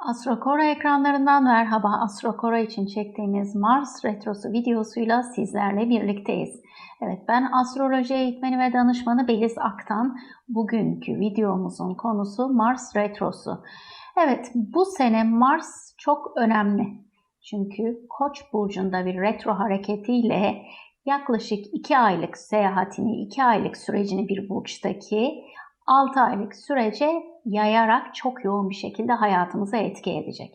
Astrokora ekranlarından merhaba. Astrokora için çektiğimiz Mars Retrosu videosuyla sizlerle birlikteyiz. Evet ben astroloji eğitmeni ve danışmanı Beliz Aktan. Bugünkü videomuzun konusu Mars Retrosu. Evet bu sene Mars çok önemli. Çünkü Koç burcunda bir retro hareketiyle yaklaşık 2 aylık seyahatini, 2 aylık sürecini bir burçtaki 6 aylık sürece yayarak çok yoğun bir şekilde hayatımıza etki edecek.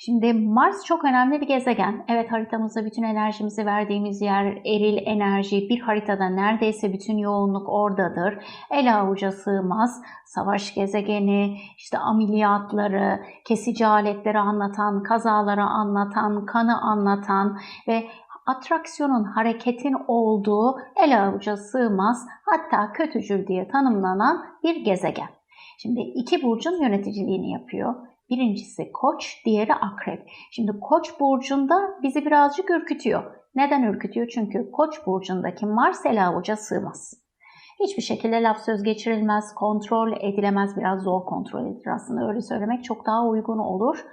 Şimdi Mars çok önemli bir gezegen. Evet haritamızda bütün enerjimizi verdiğimiz yer eril enerji. Bir haritada neredeyse bütün yoğunluk oradadır. El avuca sığmaz. Savaş gezegeni, işte ameliyatları, kesici aletleri anlatan, kazaları anlatan, kanı anlatan ve atraksiyonun, hareketin olduğu el avuca sığmaz hatta kötücül diye tanımlanan bir gezegen. Şimdi iki burcun yöneticiliğini yapıyor. Birincisi koç, diğeri akrep. Şimdi koç burcunda bizi birazcık ürkütüyor. Neden ürkütüyor? Çünkü koç burcundaki Mars el avuca sığmaz. Hiçbir şekilde laf söz geçirilmez, kontrol edilemez, biraz zor kontrol edilir aslında öyle söylemek çok daha uygun olur.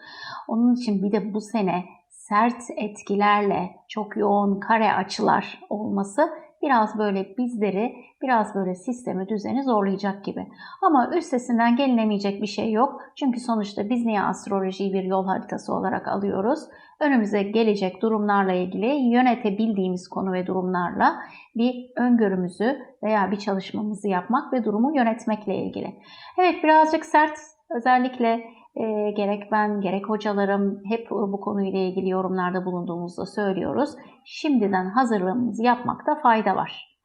Onun için bir de bu sene sert etkilerle çok yoğun kare açılar olması biraz böyle bizleri, biraz böyle sistemi, düzeni zorlayacak gibi. Ama üstesinden gelinemeyecek bir şey yok. Çünkü sonuçta biz niye astrolojiyi bir yol haritası olarak alıyoruz? Önümüze gelecek durumlarla ilgili yönetebildiğimiz konu ve durumlarla bir öngörümüzü veya bir çalışmamızı yapmak ve durumu yönetmekle ilgili. Evet birazcık sert özellikle e, gerek ben gerek hocalarım hep bu konuyla ilgili yorumlarda bulunduğumuzda söylüyoruz. Şimdiden hazırlığımızı yapmakta fayda var.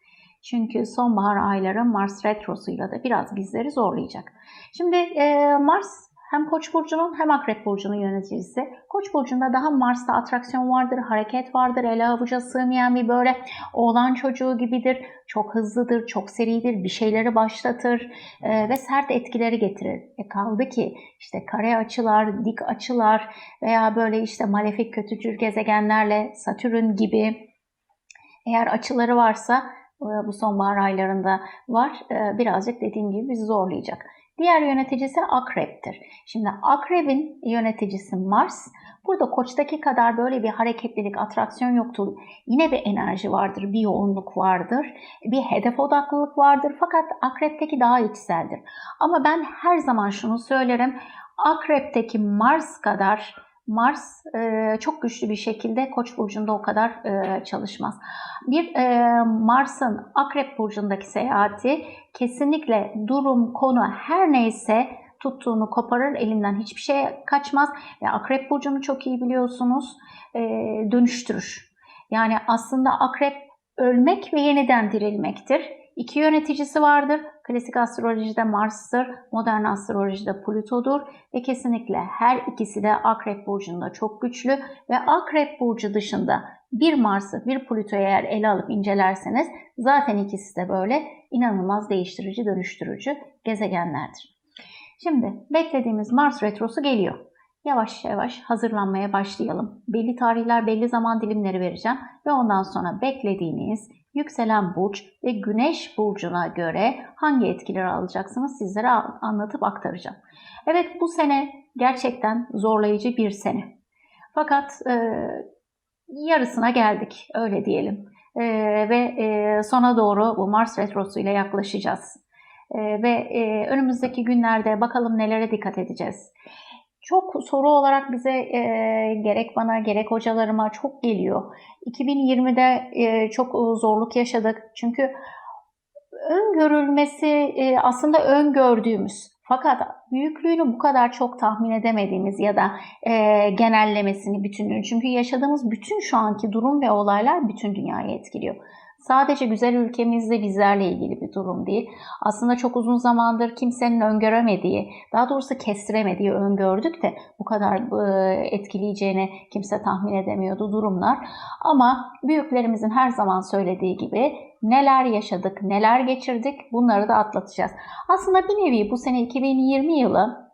Çünkü sonbahar ayları Mars retrosuyla da biraz bizleri zorlayacak. Şimdi e, Mars hem Koç burcunun hem Akrep burcunun yöneticisi. Koç burcunda daha Mars'ta atraksiyon vardır, hareket vardır, ele avuca sığmayan bir böyle oğlan çocuğu gibidir. Çok hızlıdır, çok seridir, bir şeyleri başlatır e, ve sert etkileri getirir. E kaldı ki işte kare açılar, dik açılar veya böyle işte malefik kötücül gezegenlerle Satürn gibi eğer açıları varsa e, bu sonbahar aylarında var. E, birazcık dediğim gibi bizi zorlayacak. Diğer yöneticisi akreptir. Şimdi akrebin yöneticisi Mars. Burada koçtaki kadar böyle bir hareketlilik, atraksiyon yoktur. Yine bir enerji vardır, bir yoğunluk vardır, bir hedef odaklılık vardır. Fakat akrepteki daha içseldir. Ama ben her zaman şunu söylerim. Akrepteki Mars kadar Mars e, çok güçlü bir şekilde Koç burcunda o kadar e, çalışmaz. Bir e, Mars'ın Akrep burcundaki seyahati kesinlikle durum, konu her neyse tuttuğunu koparır, elinden hiçbir şey kaçmaz ve Akrep burcunu çok iyi biliyorsunuz e, dönüştürür. Yani aslında Akrep ölmek ve yeniden dirilmektir. İki yöneticisi vardır. Klasik astrolojide Mars'tır, modern astrolojide Plüto'dur ve kesinlikle her ikisi de Akrep Burcu'nda çok güçlü ve Akrep Burcu dışında bir Mars'ı, bir Plüto'yu eğer ele alıp incelerseniz zaten ikisi de böyle inanılmaz değiştirici, dönüştürücü gezegenlerdir. Şimdi beklediğimiz Mars Retrosu geliyor. Yavaş yavaş hazırlanmaya başlayalım. Belli tarihler, belli zaman dilimleri vereceğim ve ondan sonra beklediğiniz yükselen burç ve güneş burcuna göre hangi etkileri alacaksınız sizlere anlatıp aktaracağım. Evet bu sene gerçekten zorlayıcı bir sene. Fakat e, yarısına geldik öyle diyelim. E, ve e, sona doğru bu Mars Retrosu ile yaklaşacağız. E, ve e, önümüzdeki günlerde bakalım nelere dikkat edeceğiz çok soru olarak bize e, gerek bana gerek hocalarıma çok geliyor. 2020'de e, çok zorluk yaşadık. Çünkü öngörülmesi e, aslında öngördüğümüz fakat büyüklüğünü bu kadar çok tahmin edemediğimiz ya da e, genellemesini, bütünlüğünü. Çünkü yaşadığımız bütün şu anki durum ve olaylar bütün dünyayı etkiliyor sadece güzel ülkemizde bizlerle ilgili bir durum değil. Aslında çok uzun zamandır kimsenin öngöremediği, daha doğrusu kestiremediği öngördük de bu kadar e, etkileyeceğini kimse tahmin edemiyordu durumlar. Ama büyüklerimizin her zaman söylediği gibi neler yaşadık, neler geçirdik bunları da atlatacağız. Aslında bir nevi bu sene 2020 yılı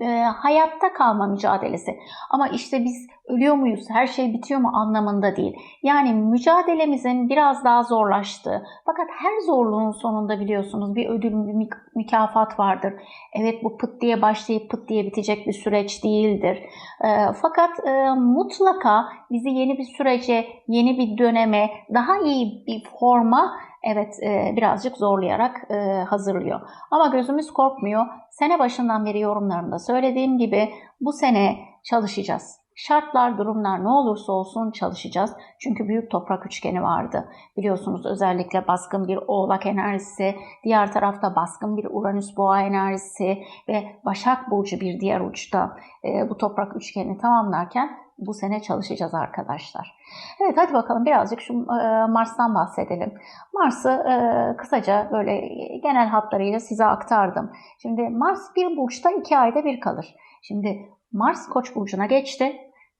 e, hayatta kalma mücadelesi. Ama işte biz ölüyor muyuz, her şey bitiyor mu anlamında değil. Yani mücadelemizin biraz daha zorlaştığı fakat her zorluğun sonunda biliyorsunuz bir ödül, bir mükafat vardır. Evet bu pıt diye başlayıp pıt diye bitecek bir süreç değildir. E, fakat e, mutlaka bizi yeni bir sürece, yeni bir döneme, daha iyi bir forma evet e, birazcık zorlayarak e, hazırlıyor. Ama gözümüz korkmuyor. Sene başından beri yorumlarımda söylediğim gibi bu sene çalışacağız. Şartlar, durumlar ne olursa olsun çalışacağız. Çünkü büyük toprak üçgeni vardı. Biliyorsunuz özellikle baskın bir oğlak enerjisi, diğer tarafta baskın bir Uranüs boğa enerjisi ve Başak Burcu bir diğer uçta e, bu toprak üçgeni tamamlarken bu sene çalışacağız arkadaşlar. Evet hadi bakalım birazcık şu e, Mars'tan bahsedelim. Mars'ı e, kısaca böyle genel hatlarıyla size aktardım. Şimdi Mars bir burçta iki ayda bir kalır. Şimdi Mars Koç burcuna geçti.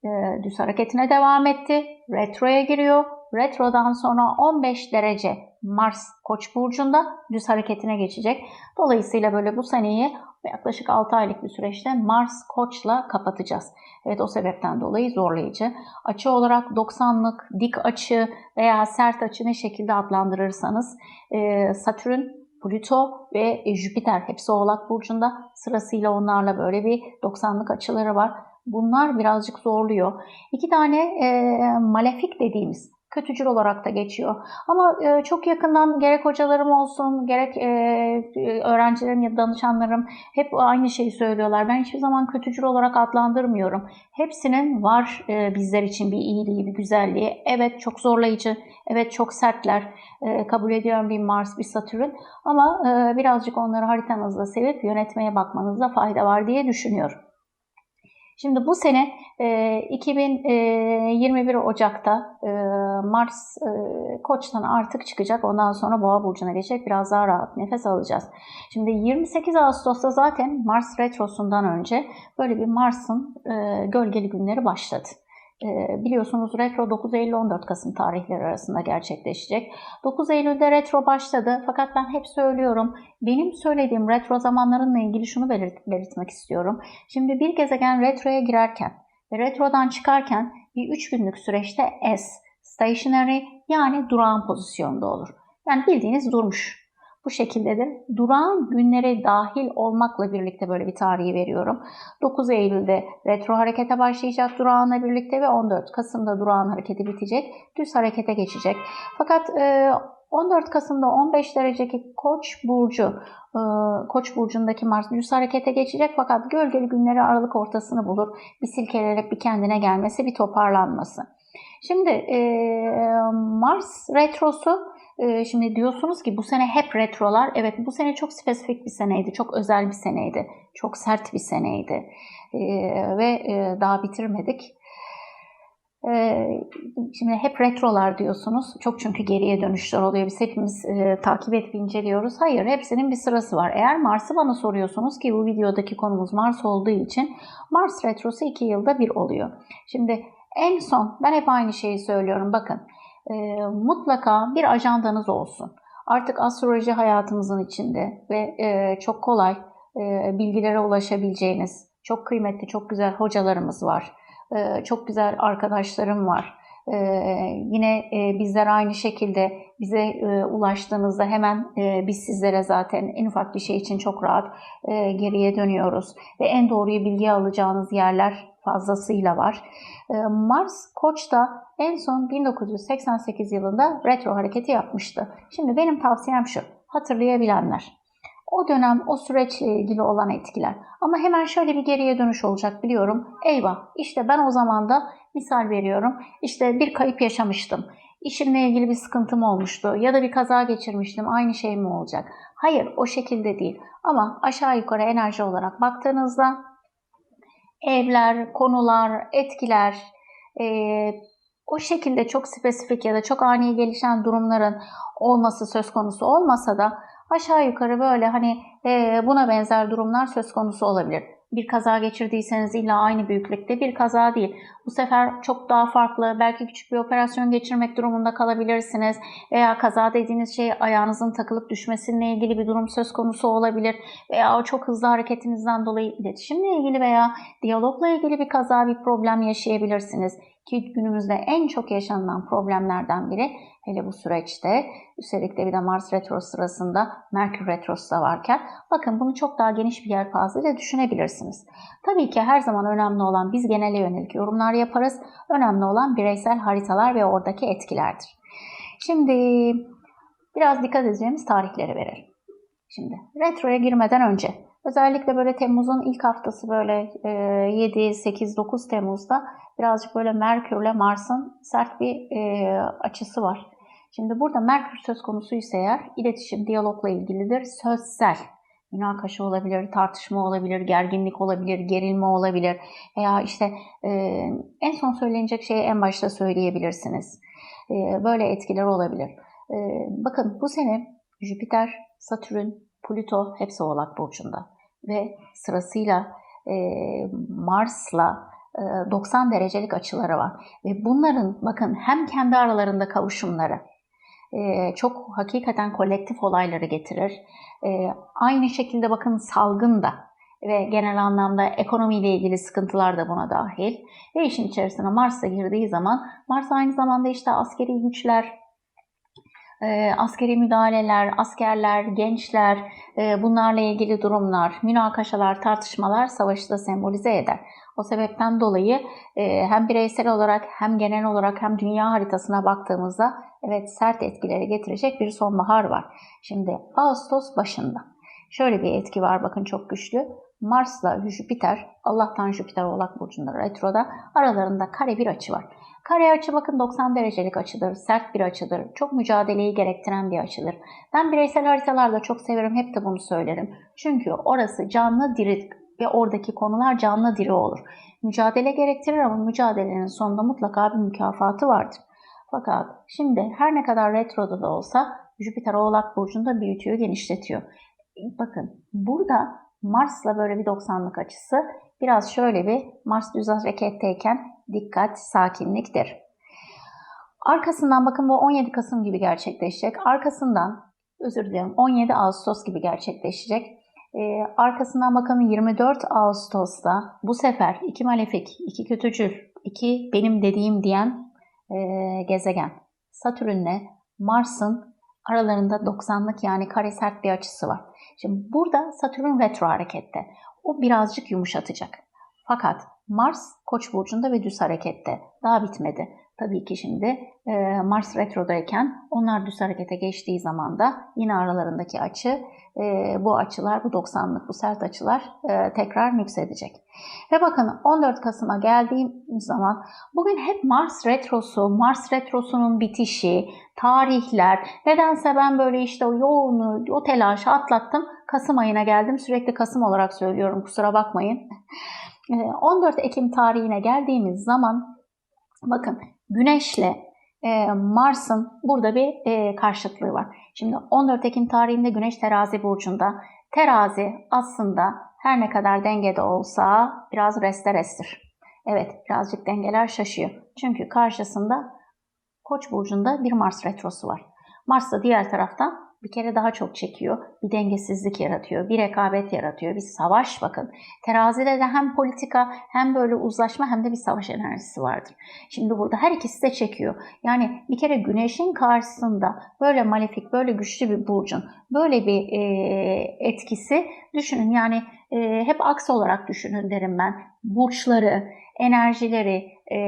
E, düz hareketine devam etti. Retroya giriyor. Retrodan sonra 15 derece Mars Koç burcunda düz hareketine geçecek. Dolayısıyla böyle bu seneyi yaklaşık 6 aylık bir süreçte Mars Koç'la kapatacağız. Evet o sebepten dolayı zorlayıcı. Açı olarak 90'lık dik açı veya sert açı ne şekilde adlandırırsanız e, Satürn, Plüto ve Jüpiter hepsi Oğlak Burcu'nda sırasıyla onlarla böyle bir 90'lık açıları var. Bunlar birazcık zorluyor. İki tane e, malefik dediğimiz kötücül olarak da geçiyor. Ama e, çok yakından gerek hocalarım olsun, gerek e, öğrencilerim ya da danışanlarım hep aynı şeyi söylüyorlar. Ben hiçbir zaman kötücül olarak adlandırmıyorum. Hepsinin var e, bizler için bir iyiliği, bir güzelliği. Evet çok zorlayıcı, evet çok sertler. E, kabul ediyorum bir Mars, bir Satürn. Ama e, birazcık onları haritanızda sevip yönetmeye bakmanızda fayda var diye düşünüyorum. Şimdi bu sene e, 2021 Ocak'ta e, Mars e, Koç'tan artık çıkacak. Ondan sonra Boğa burcuna geçecek. Biraz daha rahat nefes alacağız. Şimdi 28 Ağustos'ta zaten Mars retrosundan önce böyle bir Mars'ın e, gölgeli günleri başladı. Ee, biliyorsunuz retro 9 Eylül 14 Kasım tarihleri arasında gerçekleşecek. 9 Eylül'de retro başladı fakat ben hep söylüyorum benim söylediğim retro zamanlarınla ilgili şunu belirt belirtmek istiyorum. Şimdi bir gezegen retroya girerken ve retrodan çıkarken bir 3 günlük süreçte S, stationary yani durağan pozisyonda olur. Yani bildiğiniz durmuş bu şekildedir. Durağan günlere dahil olmakla birlikte böyle bir tarihi veriyorum. 9 Eylül'de retro harekete başlayacak durağanla birlikte ve 14 Kasım'da durağan hareketi bitecek. Düz harekete geçecek. Fakat 14 e, Kasım'da 15 dereceki Koç burcu, e, Koç burcundaki Mars düz harekete geçecek fakat gölgeli günleri Aralık ortasını bulur. Bir silkelerek bir kendine gelmesi, bir toparlanması. Şimdi e, Mars retrosu şimdi diyorsunuz ki bu sene hep retrolar. Evet bu sene çok spesifik bir seneydi. Çok özel bir seneydi. Çok sert bir seneydi. Ee, ve e, daha bitirmedik. Ee, şimdi hep retrolar diyorsunuz. Çok çünkü geriye dönüşler oluyor. Biz hepimiz e, takip edip inceliyoruz. Hayır hepsinin bir sırası var. Eğer Mars'ı bana soruyorsunuz ki bu videodaki konumuz Mars olduğu için Mars retrosu 2 yılda bir oluyor. Şimdi en son ben hep aynı şeyi söylüyorum. Bakın e, mutlaka bir ajandanız olsun. Artık astroloji hayatımızın içinde ve e, çok kolay e, bilgilere ulaşabileceğiniz çok kıymetli, çok güzel hocalarımız var. E, çok güzel arkadaşlarım var. Ee, yine e, bizler aynı şekilde bize e, ulaştığınızda hemen e, biz sizlere zaten en ufak bir şey için çok rahat e, geriye dönüyoruz. Ve en doğruyu bilgi alacağınız yerler fazlasıyla var. Ee, Mars Koç'ta en son 1988 yılında retro hareketi yapmıştı. Şimdi benim tavsiyem şu, hatırlayabilenler. O dönem o süreçle ilgili olan etkiler. Ama hemen şöyle bir geriye dönüş olacak biliyorum. Eyvah işte ben o zaman da misal veriyorum. İşte bir kayıp yaşamıştım. İşimle ilgili bir sıkıntım olmuştu ya da bir kaza geçirmiştim. Aynı şey mi olacak? Hayır o şekilde değil. Ama aşağı yukarı enerji olarak baktığınızda evler, konular, etkiler e, o şekilde çok spesifik ya da çok ani gelişen durumların olması söz konusu olmasa da aşağı yukarı böyle hani e, buna benzer durumlar söz konusu olabilir. Bir kaza geçirdiyseniz illa aynı büyüklükte bir kaza değil. Bu sefer çok daha farklı. Belki küçük bir operasyon geçirmek durumunda kalabilirsiniz. Veya kaza dediğiniz şey ayağınızın takılıp düşmesiyle ilgili bir durum söz konusu olabilir. Veya o çok hızlı hareketinizden dolayı iletişimle ilgili veya diyalogla ilgili bir kaza, bir problem yaşayabilirsiniz. Ki günümüzde en çok yaşanılan problemlerden biri hele bu süreçte üstelik de bir de Mars retro sırasında Merkür retrosu da varken bakın bunu çok daha geniş bir yelpazede düşünebilirsiniz. Tabii ki her zaman önemli olan biz genele yönelik yorumlar yaparız. Önemli olan bireysel haritalar ve oradaki etkilerdir. Şimdi biraz dikkat edeceğimiz tarihleri verelim. Şimdi retroya girmeden önce özellikle böyle Temmuz'un ilk haftası böyle 7, 8, 9 Temmuz'da birazcık böyle Merkürle Mars'ın sert bir e, açısı var. Şimdi burada Merkür söz konusu ise eğer iletişim, diyalogla ilgilidir. Sözsel, münakaşa olabilir, tartışma olabilir, gerginlik olabilir, gerilme olabilir veya işte e, en son söylenecek şeyi en başta söyleyebilirsiniz. E, böyle etkiler olabilir. Bakın bu sene Jüpiter, Satürn, Plüto hepsi Oğlak Burcu'nda ve sırasıyla e, Mars'la 90 derecelik açıları var. Ve bunların bakın hem kendi aralarında kavuşumları çok hakikaten kolektif olayları getirir. Aynı şekilde bakın salgın da ve genel anlamda ekonomiyle ilgili sıkıntılar da buna dahil. Ve işin içerisine Mars'a girdiği zaman Mars aynı zamanda işte askeri güçler, askeri müdahaleler, askerler, gençler, bunlarla ilgili durumlar, münakaşalar, tartışmalar savaşı da sembolize eder. O sebepten dolayı hem bireysel olarak hem genel olarak hem dünya haritasına baktığımızda evet sert etkileri getirecek bir sonbahar var. Şimdi Ağustos başında şöyle bir etki var bakın çok güçlü. Mars'la Jüpiter, Allah'tan Jüpiter Oğlak Burcu'nda retroda aralarında kare bir açı var. Kare açı bakın 90 derecelik açıdır, sert bir açıdır, çok mücadeleyi gerektiren bir açıdır. Ben bireysel haritalarda çok severim, hep de bunu söylerim. Çünkü orası canlı diri ve oradaki konular canlı diri olur. Mücadele gerektirir ama mücadelenin sonunda mutlaka bir mükafatı vardır. Fakat şimdi her ne kadar retroda da olsa Jüpiter Oğlak Burcu'nda büyütüyor, genişletiyor. Bakın burada Mars'la böyle bir 90'lık açısı biraz şöyle bir Mars düz hareketteyken dikkat, sakinliktir. Arkasından bakın bu 17 Kasım gibi gerçekleşecek. Arkasından özür dilerim 17 Ağustos gibi gerçekleşecek. Ee, arkasından bakın 24 Ağustos'ta bu sefer iki malefik, iki kötücül, iki benim dediğim diyen e, gezegen Satürn'le Mars'ın aralarında 90'lık yani kare sert bir açısı var. Şimdi burada Satürn retro harekette. O birazcık yumuşatacak. Fakat Mars Koç burcunda ve düz harekette. Daha bitmedi. Tabii ki şimdi e, Mars retrodayken onlar düz harekete geçtiği zaman da yine aralarındaki açı e, bu açılar, bu 90'lık bu sert açılar e, tekrar nüksedecek. Ve bakın 14 Kasım'a geldiğimiz zaman bugün hep Mars retrosu, Mars retrosunun bitişi, tarihler. Nedense ben böyle işte o yoğunluğu, o telaşı atlattım. Kasım ayına geldim. Sürekli Kasım olarak söylüyorum kusura bakmayın. 14 Ekim tarihine geldiğimiz zaman bakın Güneşle e, Mars'ın burada bir e, karşıtlığı var. Şimdi 14 Ekim tarihinde Güneş terazi burcunda. Terazi aslında her ne kadar dengede olsa biraz reste restir. Evet birazcık dengeler şaşıyor. Çünkü karşısında Koç burcunda bir Mars retrosu var. Mars da diğer taraftan bir kere daha çok çekiyor. Bir dengesizlik yaratıyor, bir rekabet yaratıyor, bir savaş bakın. Terazide de hem politika hem böyle uzlaşma hem de bir savaş enerjisi vardır. Şimdi burada her ikisi de çekiyor. Yani bir kere güneşin karşısında böyle malefik, böyle güçlü bir burcun böyle bir e, etkisi düşünün. Yani e, hep aksi olarak düşünün derim ben. Burçları, enerjileri e,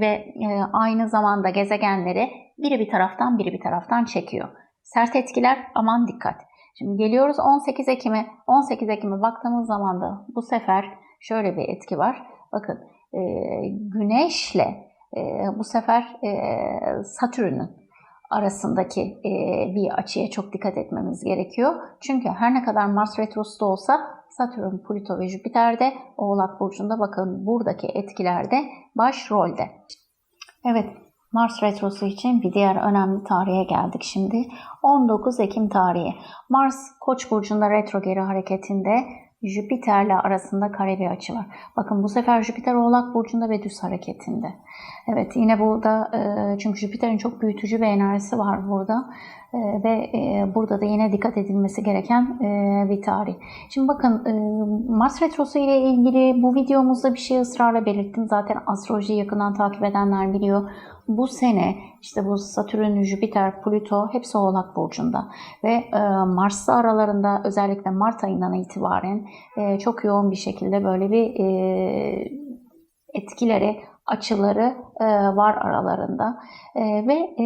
ve e, aynı zamanda gezegenleri biri bir taraftan biri bir taraftan çekiyor. Sert etkiler aman dikkat. Şimdi geliyoruz 18 Ekim'e. 18 Ekim'e baktığımız zaman da bu sefer şöyle bir etki var. Bakın e, Güneşle e, bu sefer e, Satürn'ün arasındaki e, bir açıya çok dikkat etmemiz gerekiyor. Çünkü her ne kadar Mars retrosu olsa Satürn, Plüto ve Jüpiter de Oğlak Burcu'nda bakın buradaki etkilerde başrolde. Evet Mars retrosu için bir diğer önemli tarihe geldik şimdi. 19 Ekim tarihi. Mars Koç burcunda retro geri hareketinde Jüpiter'le arasında kare bir açı var. Bakın bu sefer Jüpiter Oğlak Burcu'nda ve düz hareketinde. Evet yine burada e, çünkü Jüpiter'in çok büyütücü bir enerjisi var burada. E, ve e, burada da yine dikkat edilmesi gereken bir tarih. Şimdi bakın Mars Retrosu ile ilgili bu videomuzda bir şey ısrarla belirttim. Zaten astrolojiyi yakından takip edenler biliyor. Bu sene işte bu Satürn, Jüpiter, Plüto hepsi Oğlak Burcu'nda. Ve Mars'la aralarında özellikle Mart ayından itibaren çok yoğun bir şekilde böyle bir etkileri, açıları e, var aralarında. E, ve e,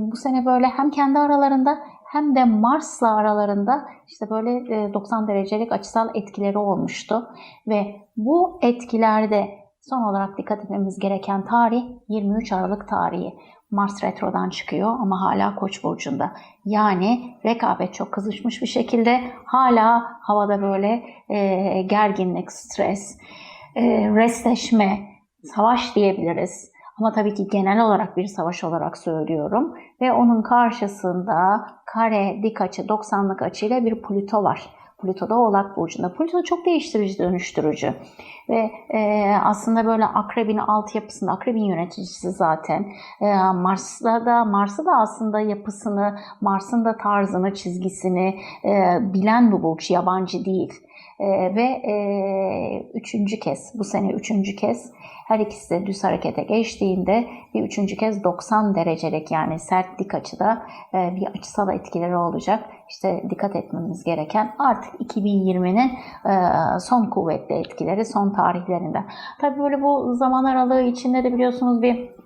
bu sene böyle hem kendi aralarında hem de Mars'la aralarında işte böyle e, 90 derecelik açısal etkileri olmuştu. Ve bu etkilerde son olarak dikkat etmemiz gereken tarih 23 Aralık tarihi. Mars retrodan çıkıyor ama hala Koç burcunda. Yani rekabet çok kızışmış bir şekilde hala havada böyle e, gerginlik, stres, e, restleşme, savaş diyebiliriz. Ama tabii ki genel olarak bir savaş olarak söylüyorum. Ve onun karşısında kare, dik açı, 90'lık açıyla bir Plüto var. Plüto da Oğlak Burcu'nda. Plüto çok değiştirici, dönüştürücü. Ve e, aslında böyle akrebin altyapısında, akrebin yöneticisi zaten. E, Mars'ta da, Mars'ı da aslında yapısını, Mars'ın da tarzını, çizgisini e, bilen bu burç, yabancı değil. E, ve e, üçüncü kez, bu sene üçüncü kez her ikisi de düz harekete geçtiğinde bir üçüncü kez 90 derecelik yani sert dik açıda e, bir açısal etkileri olacak. İşte dikkat etmemiz gereken artık 2020'nin e, son kuvvetli etkileri son tarihlerinde. Tabii böyle bu zaman aralığı içinde de biliyorsunuz bir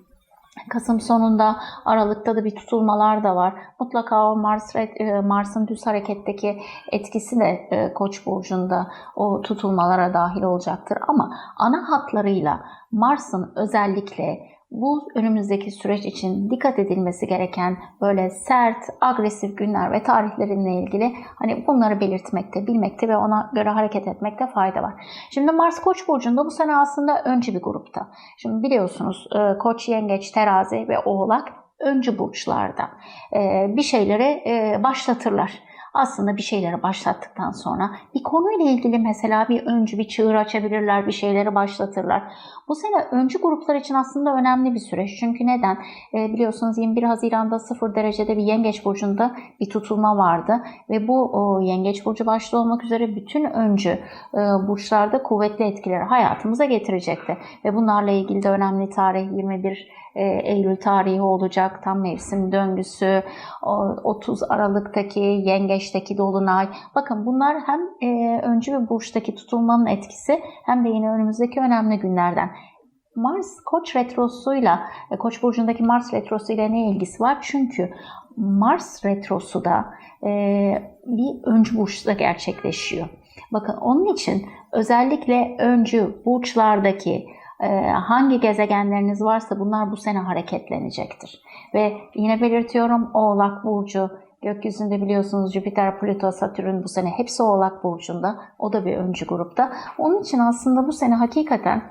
Kasım sonunda Aralık'ta da bir tutulmalar da var. Mutlaka o Mars e, Mars'ın düz hareketteki etkisi de e, Koç burcunda o tutulmalara dahil olacaktır ama ana hatlarıyla Mars'ın özellikle bu önümüzdeki süreç için dikkat edilmesi gereken böyle sert, agresif günler ve tarihlerinle ilgili hani bunları belirtmekte, bilmekte ve ona göre hareket etmekte fayda var. Şimdi Mars Koç burcunda bu sene aslında öncü bir grupta. Şimdi biliyorsunuz e, Koç, Yengeç, Terazi ve Oğlak öncü burçlarda e, bir şeyleri e, başlatırlar aslında bir şeyleri başlattıktan sonra bir konuyla ilgili mesela bir öncü bir çığır açabilirler, bir şeyleri başlatırlar. Bu sene öncü gruplar için aslında önemli bir süreç. Çünkü neden? E, biliyorsunuz 21 Haziran'da 0 derecede bir yengeç burcunda bir tutulma vardı ve bu o, yengeç burcu başta olmak üzere bütün öncü e, burçlarda kuvvetli etkileri hayatımıza getirecekti. Ve bunlarla ilgili de önemli tarih 21 e, Eylül tarihi olacak. Tam mevsim döngüsü, 30 Aralık'taki yengeçteki dolunay. Bakın bunlar hem e, öncü ve burçtaki tutulmanın etkisi hem de yine önümüzdeki önemli günlerden. Mars Koç retrosuyla, e, Koç burcundaki Mars retrosuyla ne ilgisi var? Çünkü Mars retrosu da bir öncü burçta gerçekleşiyor. Bakın onun için özellikle öncü burçlardaki ee, hangi gezegenleriniz varsa bunlar bu sene hareketlenecektir. Ve yine belirtiyorum Oğlak Burcu Gökyüzünde biliyorsunuz Jüpiter, Plüto, Satürn bu sene hepsi Oğlak Burcu'nda. O da bir öncü grupta. Onun için aslında bu sene hakikaten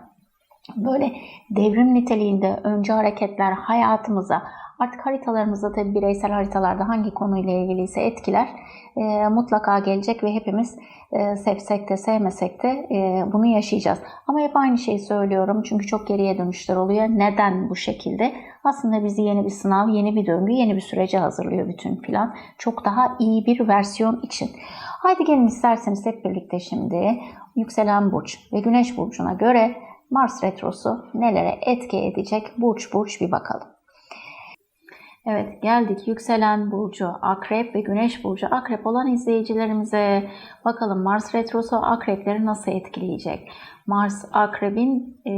böyle devrim niteliğinde öncü hareketler hayatımıza Artık haritalarımızda tabi bireysel haritalarda hangi konuyla ilgiliyse etkiler e, mutlaka gelecek ve hepimiz e, sevsek de sevmesek de e, bunu yaşayacağız. Ama hep aynı şeyi söylüyorum çünkü çok geriye dönüşler oluyor. Neden bu şekilde? Aslında bizi yeni bir sınav, yeni bir döngü, yeni bir sürece hazırlıyor bütün plan. Çok daha iyi bir versiyon için. Haydi gelin isterseniz hep birlikte şimdi yükselen burç ve güneş burcuna göre Mars retrosu nelere etki edecek burç burç bir bakalım. Evet geldik yükselen burcu akrep ve güneş burcu akrep olan izleyicilerimize bakalım Mars retrosu akrepleri nasıl etkileyecek? Mars akrebin e,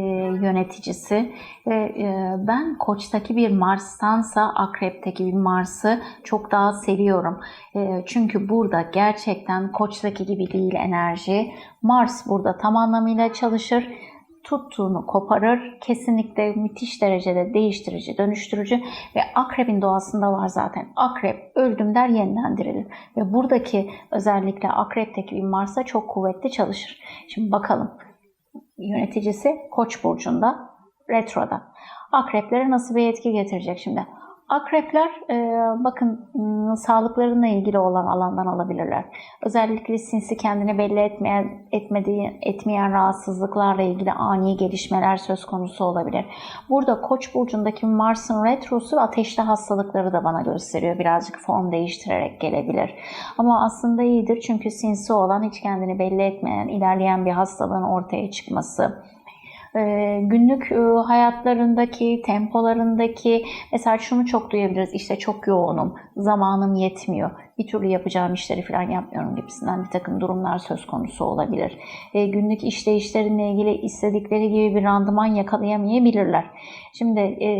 yöneticisi ve e, ben koçtaki bir Mars'tansa akrepteki bir Mars'ı çok daha seviyorum. E, çünkü burada gerçekten koçtaki gibi değil enerji. Mars burada tam anlamıyla çalışır tuttuğunu koparır. Kesinlikle müthiş derecede değiştirici, dönüştürücü ve akrebin doğasında var zaten. Akrep öldüm der yeniden dirilir. Ve buradaki özellikle akrepteki bir Mars'a çok kuvvetli çalışır. Şimdi bakalım. Yöneticisi Koç burcunda, retroda. Akreplere nasıl bir etki getirecek şimdi? Akrepler e, bakın m, sağlıklarına ilgili olan alandan alabilirler. Özellikle sinsi kendini belli etmeyen, etmediği, etmeyen rahatsızlıklarla ilgili ani gelişmeler söz konusu olabilir. Burada Koç burcundaki Mars'ın retrosu ateşli hastalıkları da bana gösteriyor. Birazcık form değiştirerek gelebilir. Ama aslında iyidir çünkü sinsi olan hiç kendini belli etmeyen, ilerleyen bir hastalığın ortaya çıkması, günlük e, hayatlarındaki, tempolarındaki mesela şunu çok duyabiliriz. İşte çok yoğunum, zamanım yetmiyor, bir türlü yapacağım işleri falan yapmıyorum gibisinden bir takım durumlar söz konusu olabilir. E, günlük işleyişlerinle ilgili istedikleri gibi bir randıman yakalayamayabilirler. Şimdi e,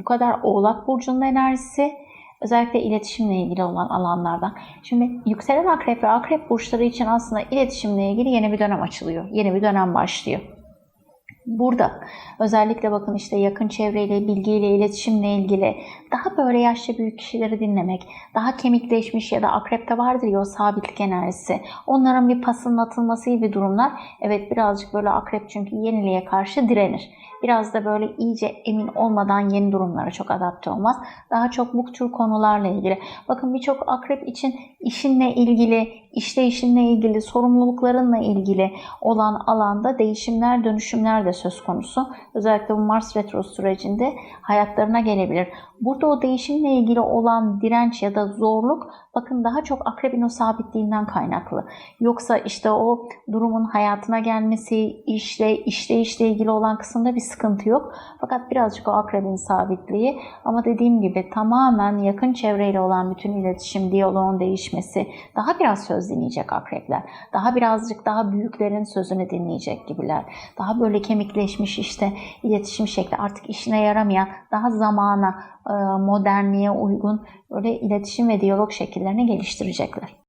bu kadar Oğlak Burcu'nun enerjisi özellikle iletişimle ilgili olan alanlardan. Şimdi yükselen akrep ve akrep burçları için aslında iletişimle ilgili yeni bir dönem açılıyor. Yeni bir dönem başlıyor. Burada özellikle bakın işte yakın çevreyle, bilgiyle, iletişimle ilgili daha böyle yaşça büyük kişileri dinlemek, daha kemikleşmiş ya da akrepte vardır ya o sabitlik enerjisi. Onların bir pasının atılması gibi durumlar. Evet birazcık böyle akrep çünkü yeniliğe karşı direnir. Biraz da böyle iyice emin olmadan yeni durumlara çok adapte olmaz. Daha çok bu tür konularla ilgili. Bakın birçok akrep için işinle ilgili, işleyişinle ilgili, sorumluluklarınla ilgili olan alanda değişimler, dönüşümler de söz konusu. Özellikle bu Mars retro sürecinde hayatlarına gelebilir. Burada o değişimle ilgili olan direnç ya da zorluk bakın daha çok akrebin o sabitliğinden kaynaklı. Yoksa işte o durumun hayatına gelmesi, işle, işleyişle ilgili olan kısımda bir sıkıntı yok. Fakat birazcık o akrebin sabitliği ama dediğim gibi tamamen yakın çevreyle olan bütün iletişim, diyaloğun değişmesi, daha biraz söz dinleyecek akrepler. Daha birazcık daha büyüklerin sözünü dinleyecek gibiler. Daha böyle kemikleşmiş işte iletişim şekli artık işine yaramayan, daha zamana, modernliğe uygun böyle iletişim ve diyalog şekillerini geliştirecekler.